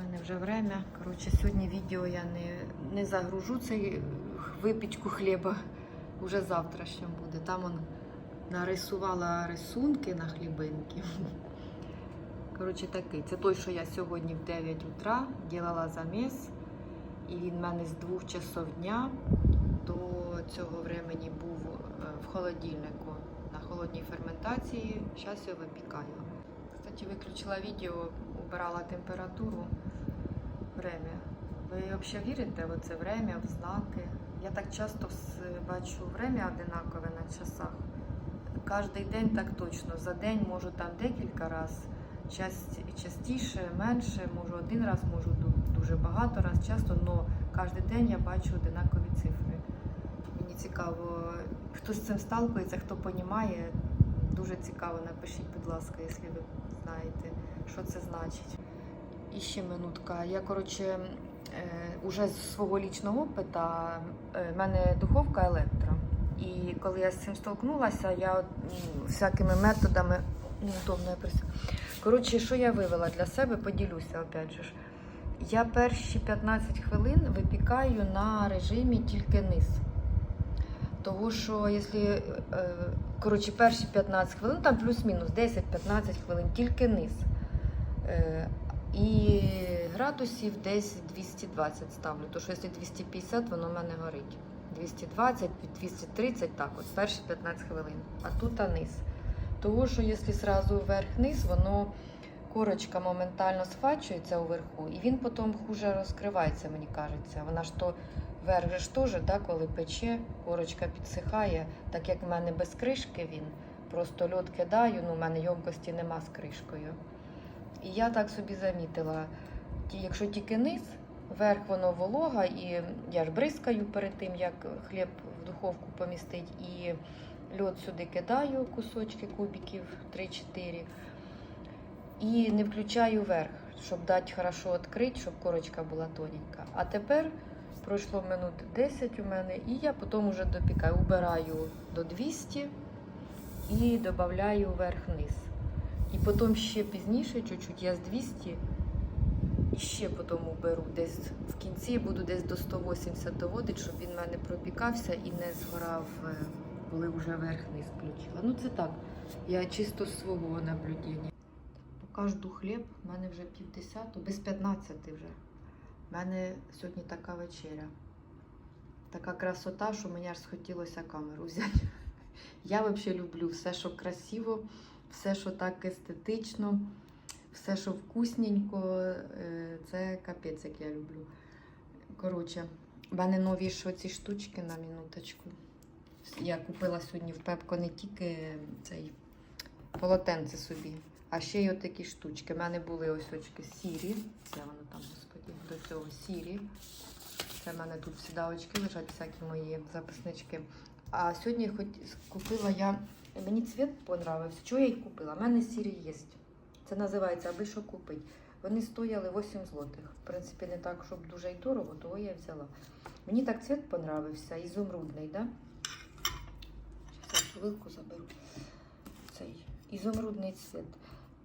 мене вже время. Коротше, сьогодні відео я не, не загружу цей випічку хліба. Уже завтра ще буде. Там он нарисувала рисунки на хлібинки. Коротше, такий. Це той, що я сьогодні в 9 утра ділала заміс. І він в мене з 2 часов дня до цього времени був е, в холодильнику на холодній ферментації. Зараз я випікаю. Кстати, виключила відео, убирала температуру. Время. Ви взагалі вірите в це время, в знаки? Я так часто бачу время одинакове на часах. Кожний день так точно. За день можу там декілька разів. Част- частіше, менше, можу один раз, можу дуже багато раз, часто, але кожен день я бачу одинакові цифри. Мені цікаво, хто з цим сталкується, хто розуміє. Дуже цікаво, напишіть, будь ласка, якщо ви знаєте, що це значить. І ще минутка. Я, коротше, е, уже з свого лічного опиту, е, в мене духовка електро. І коли я з цим столкнулася, я от, всякими методами неудобно я присяду. Коротше, що я вивела для себе, поділюся опять же. ж. Я перші 15 хвилин випікаю на режимі тільки низ. Того, що якщо, е, коротше, перші 15 хвилин, там плюс-мінус 10-15 хвилин, тільки низ. І градусів десь 220 ставлю. Тому що якщо 250, воно в мене горить. 220, 230, так, от перші 15 хвилин. А тут а низ. Того, що якщо зразу вверх-низ, воно корочка моментально схвачується уверху, і він потім хуже розкривається, мені кажеться. Вона ж то верх ж теж, да, коли пече, корочка підсихає, так як в мене без кришки він. Просто льот кидаю, ну в мене йомкості нема з кришкою. І я так собі замітила, якщо тільки низ, верх воно волога, і я ж бризкаю перед тим, як хліб в духовку помістить, і льот сюди кидаю, кусочки кубиків 3-4. І не включаю верх, щоб дати хорошо відкрити, щоб корочка була тоненька. А тепер пройшло минут 10 у мене, і я потім вже допікаю, убираю до 200 і додаю вверх-низ. І потім ще пізніше, чуть-чуть я з 200 і ще потім уберу десь в кінці буду десь до 180 доводити, щоб він в мене пропікався і не згорав, е, коли вже верх-низ включила. Ну це так, я чисто з свого наблюдення. Покажу хліб, в мене вже півдесяту, без 15 вже. У мене сьогодні така вечеря. Така красота, що мені аж схотілося камеру взяти. Я взагалі люблю все, що красиво, все, що так естетично, все, що вкусненько. е, Це капець, як я люблю. Коротше, в мене нові що ці штучки на минуточку. Я купила сьогодні в Пепко не тільки цей полотенце собі, а ще й отакі штучки. У мене були ось очки сірі. Це воно там, господі, до цього сірі. Це в мене тут всі очки лежать, всякі мої записнички. А сьогодні хоч купила я. Мені цвіт понравився. Чого я їх купила? У мене сірі є. Це називається аби що купити. Вони стояли 8 злотих. В принципі, не так, щоб дуже й дорого, того я взяла. Мені так цвіт понравився, ізумрудний, да? Зараз вилку заберу. Цей ізумрудний цвіт.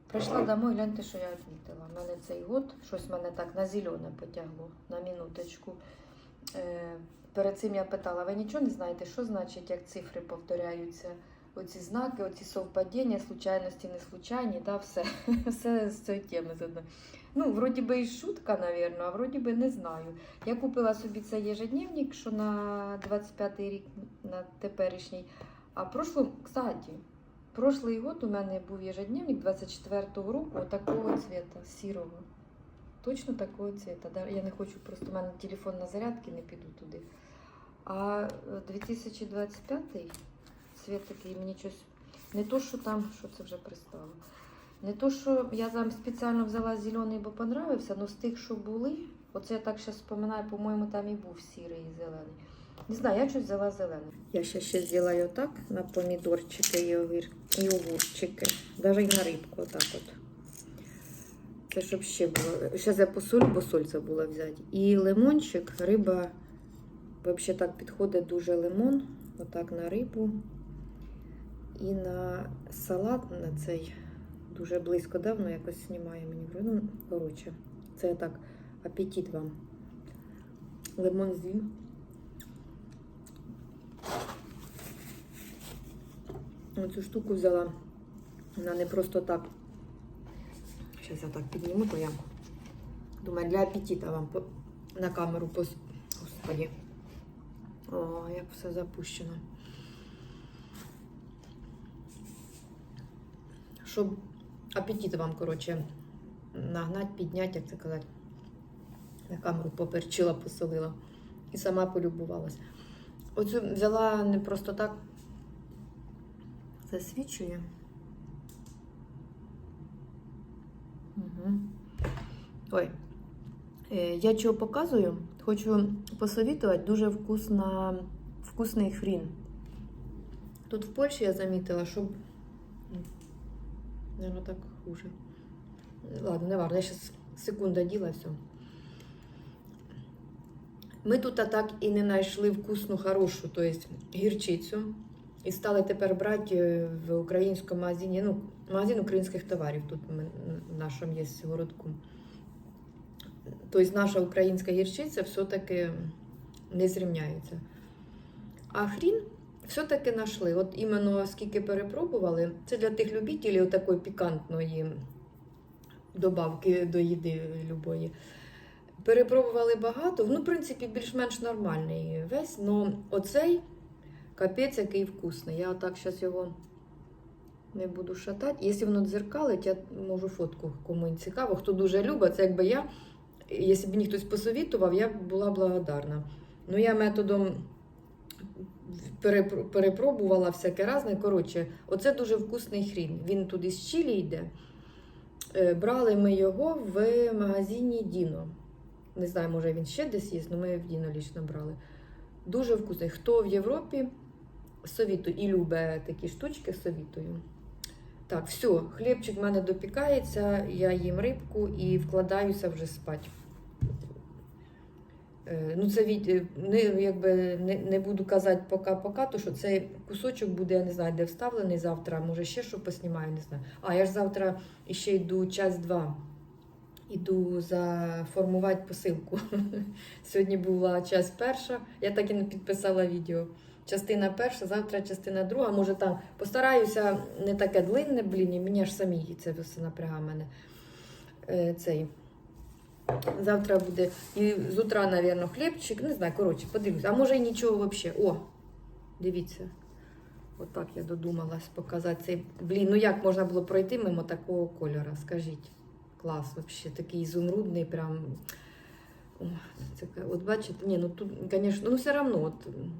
Прийшла домой, гляньте, що я відмітила. У мене цей год щось мене так на зелене потягло, на минуточку. Е, перед цим я питала, ви нічого не знаєте, що значить, як цифри повторяються? Оці знаки, оці совпадіння, случайності, не случайні, да, все, все з цієї теми задно. Ну, вроді би і шутка, навірно, а вроді би не знаю. Я купила собі цей єжедневник, що на 25-й рік, на теперішній. А прошло, кстати, прошлий год у мене був єжедневник 24-го року такого цвіта, сірого. Точно такого цвіта. Да? Я не хочу, просто у мене телефон на зарядки, не піду туди. А е, 2025 цвіт такий мені щось. Не то, що там, що це вже пристало. Не то, що я там спеціально взяла зелений, бо понравився, але з тих, що були, оце я так зараз споминаю, по-моєму, там і був сірий і зелений. Не знаю, я щось взяла зелений. Я ще ще зроблю так на помідорчики і, огурчики. Навіть на рибку, отак от. Це щоб ще було. Ще за посоль, бо соль забула взяти. І лимончик, риба. Взагалі так підходить дуже лимон. Отак на рибу. І на салат на цей дуже близько давно якось знімає мені. Ну, коротше, Це так апетит вам. Лимон з'їм. Оцю штуку взяла. Вона не просто так. Зараз я так підніму, то я думаю, для апетита вам на камеру пос... Господи. О, як все запущено. Щоб апетит вам, коротше, нагнать, підняти, як це казати. На камеру поперчила, посолила. І сама полюбувалась. Оцю взяла не просто так. Засвічує. Угу. Ой. Е, Я чого показую? Хочу посовітувати дуже вкусна, вкусний хрін. Тут в Польщі я замітила, щоб. Наверно, так хуже. Ладно, не важно, я зараз секунда діла все. Ми тут так і не знайшли вкусну, хорошу, то гірчицю. І стали тепер брати е, в українському магазині, ну, магазин українських товарів тут в нашому є городку. Тобто наша українська гірчиця все-таки не зрівняється. А хрін все-таки знайшли. От іменно скільки перепробували, це для тих любителів такої пікантної добавки до їди любої. Перепробували багато, ну, в принципі, більш-менш нормальний весь, але оцей капець який вкусний. Я отак зараз його не буду шатати. Якщо воно дзеркалить, я можу фотку кому цікаво. Хто дуже любить, це якби я. Якщо б мені хтось посовітував, я б була благодарна. Ну, я методом перепробувала всяке разне. Коротше, оце дуже вкусний хрін. Він туди з Чилі йде. Е, Брали ми його в магазині Діно. Не знаю, може він ще десь є, але ми в Діно лічно брали. Дуже вкусний. Хто в Європі, совітую і любить такі штучки, совітую. Так, все, хлібчик в мене допікається, я їм рибку і вкладаюся вже спати. Е, Ну, це від, е, не, якби, не, не буду казати пока-пока, то що цей кусочок буде, я не знаю, де вставлений завтра, може ще що поснімаю, не знаю. А я ж завтра ще йду час два. Іду заформувати посилку. Сьогодні була час перша, я так і не підписала відео. Частина перша, завтра частина друга. Може там постараюся не таке длинне, блін, і мені аж самі це все напрягає мене. Е, цей. Завтра буде і з утра, мабуть, хлібчик. Не знаю, коротше, подивлюся. А може і нічого взагалі. О, дивіться. Отак я додумалась показати цей. Блін, ну як можна було пройти мимо такого кольора? Скажіть. Клас, взагалі, такий ізумрудний, прям. Це, от бачите, ні, ну тут, звісно, ну все одно, от,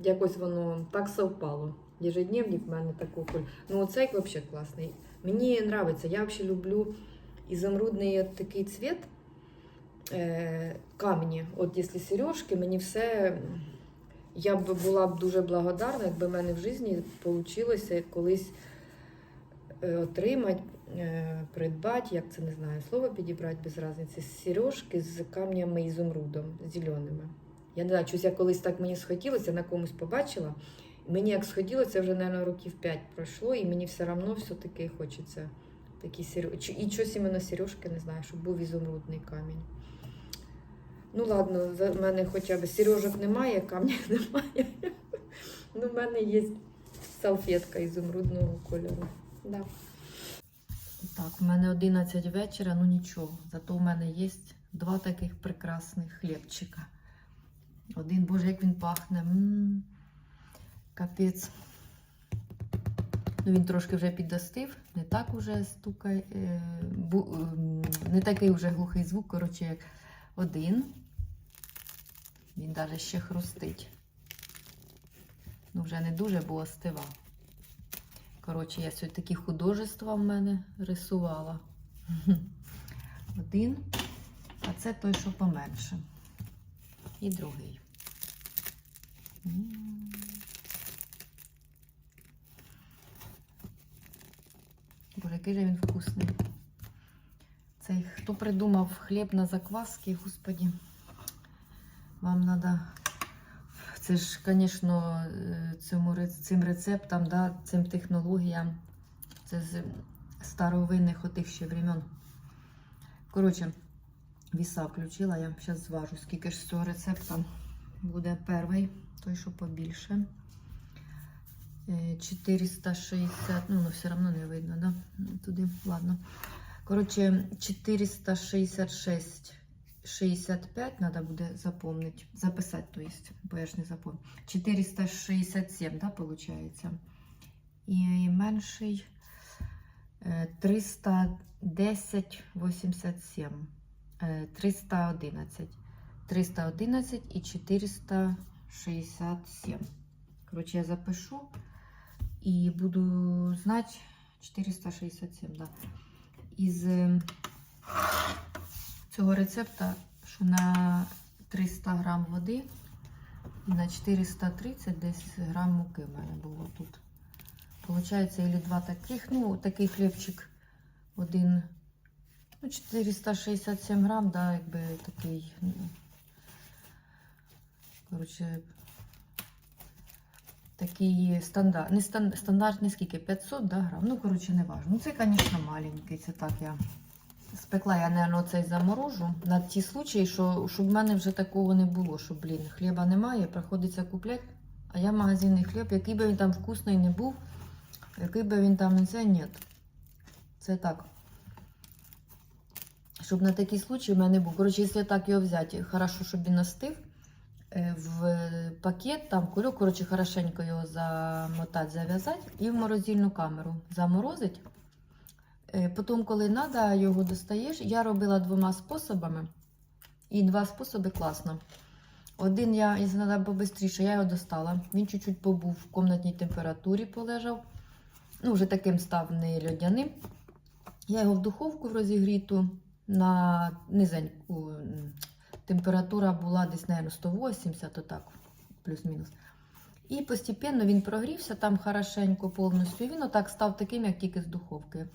якось воно так совпало. Ежедневник в мене такого кольору. Ну, оцей взагалі класний. Мені подобається. Я взагалі люблю ізумрудний такий цвіт. Е, камні. От якщо сережки, мені все. Я б була б дуже благодарна, якби в мене в житті вийшло колись е, отримати, е, придбати, як це не знаю, слово підібрати без різниці, сережки з камнями ізумрудом, зеленими. Я не знаю, щось я колись так мені схотілося, на комусь побачила. Мені як схотілося, вже, мабуть, років 5 пройшло, і мені все одно все-таки хочеться такі сережки. І щось іменно сережки, не знаю, щоб був ізумрудний камінь. Ну ладно, за мене хоча б сережок немає, камня немає. Ну, в мене є салфетка ізумрудного кольору. Да. Так, в мене 11 вечора, ну нічого. Зато в мене є два таких прекрасних хлібчика. Один, боже, як він пахне. м Капець. Ну, він трошки вже підостив, не так уже стукає, е, не такий вже глухий звук, коротше, як один. Він навіть ще хрустить. Ну, вже не дуже, бо остивав. Коротше, я сьогодні такі художества в мене рисувала. Один. А це той, що поменше. І другий. Боже, який же він вкусний. Цей, хто придумав хліб на закваски, господі. Вам треба. Це ж, звісно, цьому, цим рецептам, да, цим технологіям. Це з старовинних отих ще времен. Коротше, Віса включила, я зараз зважу, скільки ж з цього рецепта буде перший, той, що побільше. Е, 460, ну, ну все одно не видно, да? Туди, ладно. Коротше, 466, 65 треба буде запомнити, записати, то есть, бо я ж не запомню. 467, да, виходить. І менший е, 310, 87. Е, 311. 311 і 467. Коротше, я запишу і буду знати 467, да. Із цього рецепта, що на 300 грам води і на 430 десь грам муки в мене було тут. Получається, или два таких, ну, такий хлібчик один, ну, 467 грам, да, якби такий, ну, коротше, такий стандарт, не стан, стандартний скільки, 500 да, грам, ну, коротше, не важно. Ну, це, звісно, маленький, це так я спекла, я, мабуть, цей заморожу на ті случаї, що, щоб в мене вже такого не було, що, блін, хліба немає, приходиться купляти, а я магазинний хліб, який би він там вкусний не був, який би він там не це, ні. Це так. Щоб на такий случай в мене був. Коротше, якщо так його взяти, хорошо, щоб він остив е, в пакет, там кульок, коротше, хорошенько його замотати, зав'язати і в морозильну камеру заморозить. Е, Потім, коли треба, його достаєш. Я робила двома способами. І два способи класно. Один я, якщо треба побистріше, я його достала. Він чуть-чуть побув в комнатній температурі, полежав. Ну, вже таким став не льодяним. Я його в духовку розігріту на низеньку. Температура була десь, мабуть, 180, отак, плюс-мінус. І постепенно він прогрівся там хорошенько повністю. І він отак став таким, як тільки з духовки.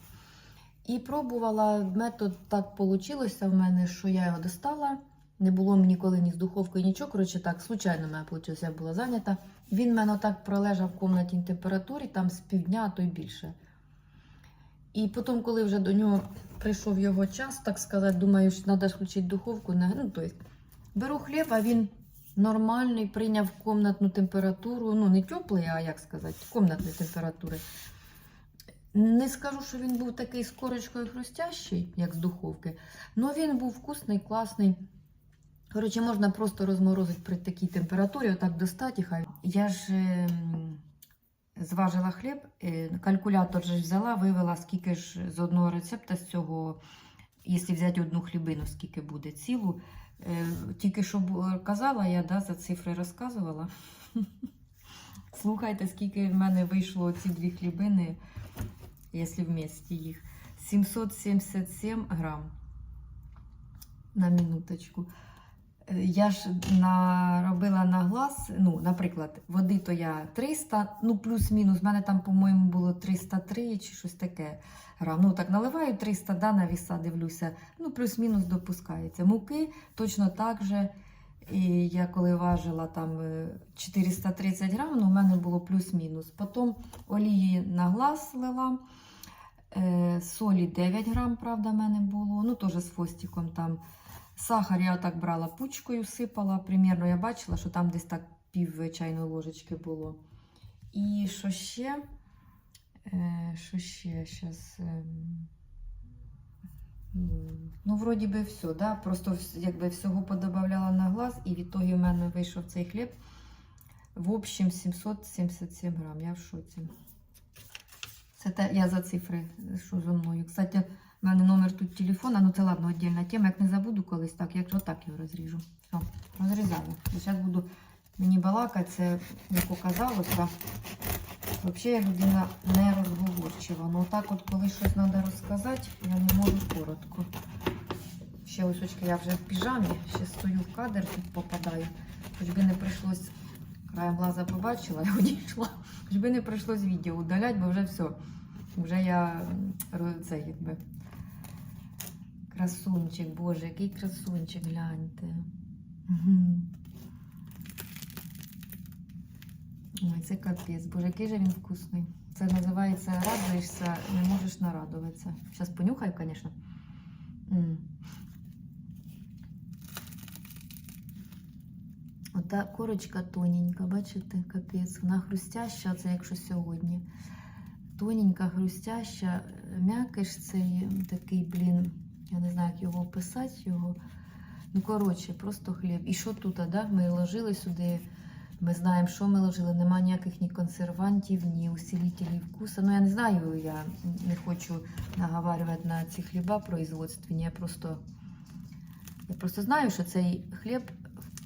І пробувала метод, так вийшло в мене, що я його достала. Не було мені ні з духовкою, нічого. Коротше, так, случайно мене вийшло, я була зайнята. Він в мене так пролежав в кімнатній температурі, там з півдня, а то й більше. І потім, коли вже до нього прийшов його час, так сказати, думаю, що треба включити духовку. Ну, тобто, беру хліб, а він нормальний, прийняв комнатну температуру. Ну, не теплий, а як сказати, комнатної температури. Не скажу, що він був такий з корочкою хрустящий, як з духовки, але він був вкусний, класний. Коротше, можна просто розморозити при такій температурі, отак достати. і Хай. Я ж ем, зважила хліб, е, калькулятор же взяла, вивела, скільки ж з одного рецепта з цього, якщо взяти одну хлібину, скільки буде цілу. Е, Тільки що казала, я да, за цифри розказувала. Слухайте, скільки в мене вийшло ці дві хлібини, якщо вместе їх. 777 грам на минуточку. Е, Я ж наробила на глаз, ну, наприклад, води то я 300, ну плюс-мінус, в мене там, по-моєму, було 303 чи щось таке грам. Ну, так наливаю 300, да, на віса дивлюся, ну, плюс-мінус допускається. Муки точно так же. І я коли важила там е, 430 грам, ну, у мене було плюс-мінус. Потім олії на глаз лила. Е, солі 9 грам, правда, в мене було. Ну, теж з фостиком там. Сахар я так брала пучкою, сипала. Примірно я бачила, що там десь так пів чайної ложечки було. І що ще? Е, що ще? Щас, ем, Ну, вроді би, все, да? Просто якби всього подобавляла на глаз, і в ітогі в мене вийшов цей хліб. В общем, 777 грам. Я в шоці. Це те, я за цифри, що зо мною. Кстати, в мене номер тут телефона, ну це ладно, віддільна тема. Як не забуду колись, так, якщо так його розріжу. Все, розрізаю. Зараз буду мені балакати, це як оказалося. Взагалі я людина не розговорчива. Ну так от, коли щось треба розказати, я не можу коротко. Ще ось очки, я вже в піжамі, ще стою в кадр, тут попадаю. Хоч би не прийшлось, краєм глаза побачила і одійшла. Хоч би не прийшлось відео удаляти, бо вже все. Вже я це якби. Красунчик, боже, який красунчик, гляньте. Мгм. Ой, це капець, боже, який же він вкусний. Це називається радуєшся, не можеш нарадуватися. Зараз понюхаю, звісно. Ота корочка тоненька, бачите, капець. Вона хрустяща, це якщо сьогодні. Тоненька, хрустяща, м'якиш цей такий, блін, я не знаю, як його описати його. Ну, коротше, просто хліб. І що тут, да? Ми ложили сюди. Ми знаємо, що ми ложили. Нема ніяких ні консервантів, ні усилителів вкусу. Ну, я не знаю, я не хочу наговарювати на ці хліба производственні. Я просто, я просто знаю, що цей хліб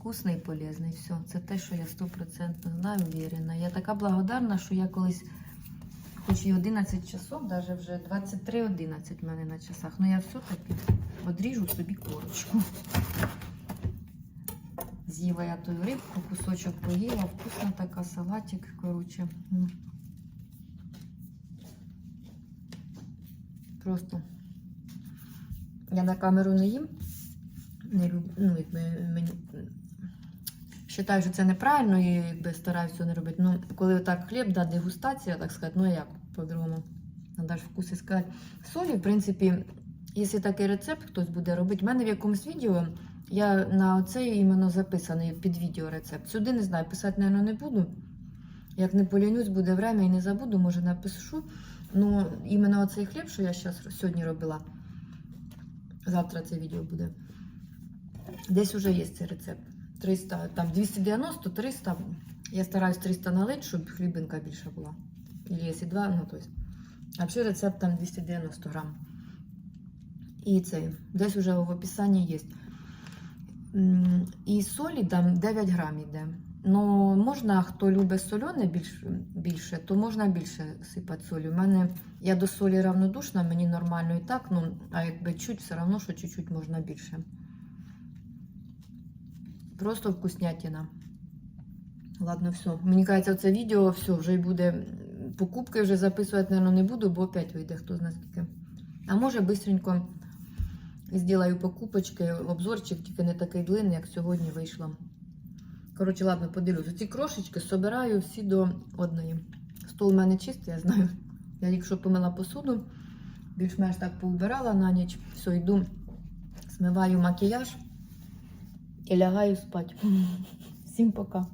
вкусний і полезний. Все, це те, що я 100% знаю, уверена. Я така благодарна, що я колись, хоч і 11 часов, навіть вже 23.11 в мене на часах, ну я все-таки одріжу собі корочку. З'їла я ту рибку, кусочок поїла, вкусна така, салатик, коротше. Просто я на камеру не їм. Не люб... ну, мені вважаю, що це неправильно і якби стараюся не робити. Ну, коли так хліб, да, дегустація, так сказати, ну як по-другому. Надо ж вкуси сказати. Солі, в принципі, якщо такий рецепт хтось буде робити, в мене в якомусь відео я на оцей іменно записаний під відео рецепт. Сюди не знаю, писати, мабуть, не буду. Як не полінюсь, буде время і не забуду, може напишу. Ну, іменно оцей хліб, що я щас, сьогодні робила, завтра це відео буде. Десь вже є цей рецепт. 300, там 290, 300. Я стараюсь 300 налити, щоб хлібинка більша була. Или якщо 2, ну то есть. А взагалі рецепт там 290 грам. І цей, десь вже в описанні є. І солі там 9 грам йде. Ну, можна, хто любить солене більш, більше, то можна більше сипати солі. У мене я до солі равнодушна, мені нормально і так, ну, а якби чуть, все одно, що чуть-чуть можна більше. Просто вкуснятина. Ладно, все. Мені кажеться, це відео все вже й буде. Покупки вже записувати, мабуть, не буду, бо опять вийде хто знає скільки. А може бистренько зроблю покупочки, обзорчик, тільки не такий длинний, як сьогодні вийшло. Коротше, ладно, подивлюся. Ці крошечки собираю всі до одної. Стол у мене чистий, я знаю. Я якщо помила посуду, більш-менш так поубирала на ніч. Все, йду, смиваю макіяж і лягаю спати. Всім пока.